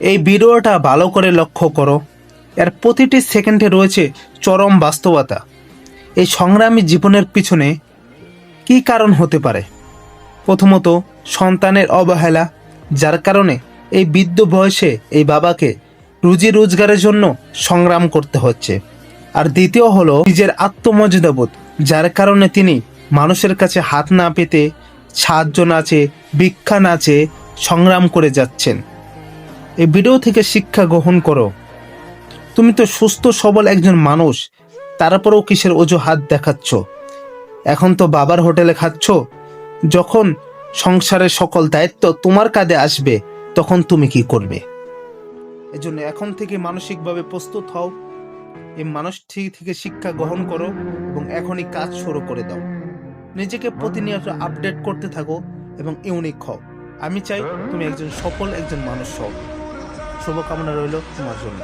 এই ভিডিওটা ভালো করে লক্ষ্য করো। এর প্রতিটি সেকেন্ডে রয়েছে চরম বাস্তবতা। এই সংগ্রামী জীবনের পিছনে কী কারণ হতে পারে? প্রথমত, সন্তানের অবহেলা, যার কারণে এই বৃদ্ধ বয়সে এই বাবাকে রুজি রোজগারের জন্য সংগ্রাম করতে হচ্ছে। আর দ্বিতীয় হলো, নিজের আত্মমর্যাদাবোধ, যার কারণে তিনি মানুষের কাছে হাত না পেতে সাহায্য না চেয়ে, ভিক্ষা না চেয়ে সংগ্রাম করে যাচ্ছেন। এই ভিডিও থেকে শিক্ষা গ্রহণ করো। তুমি তো সুস্থ, সবল একজন মানুষ। তারপরেও কিসের অজুহাত দেখাচ্ছ? এখন তো বাবার হোটেলে খাচ্ছ? যখন সংসারের সকল দায়িত্ব তোমার কাঁধে আসবে, তখন তুমি কি করবে? এজন্য এখন থেকে মানসিকভাবে প্রস্তুত হও। এই মানসিক থেকে শিক্ষা গ্রহণ করো এবং এখনই কাজ শুরু করে দাও। নিজেকে প্রতিনিয়ত আপডেট করতে থাকো এবং ইউনিক হও। আমি চাই তুমি একজন সফল একজন মানুষ হও। শুভকামনা রইল তোমার জন্য।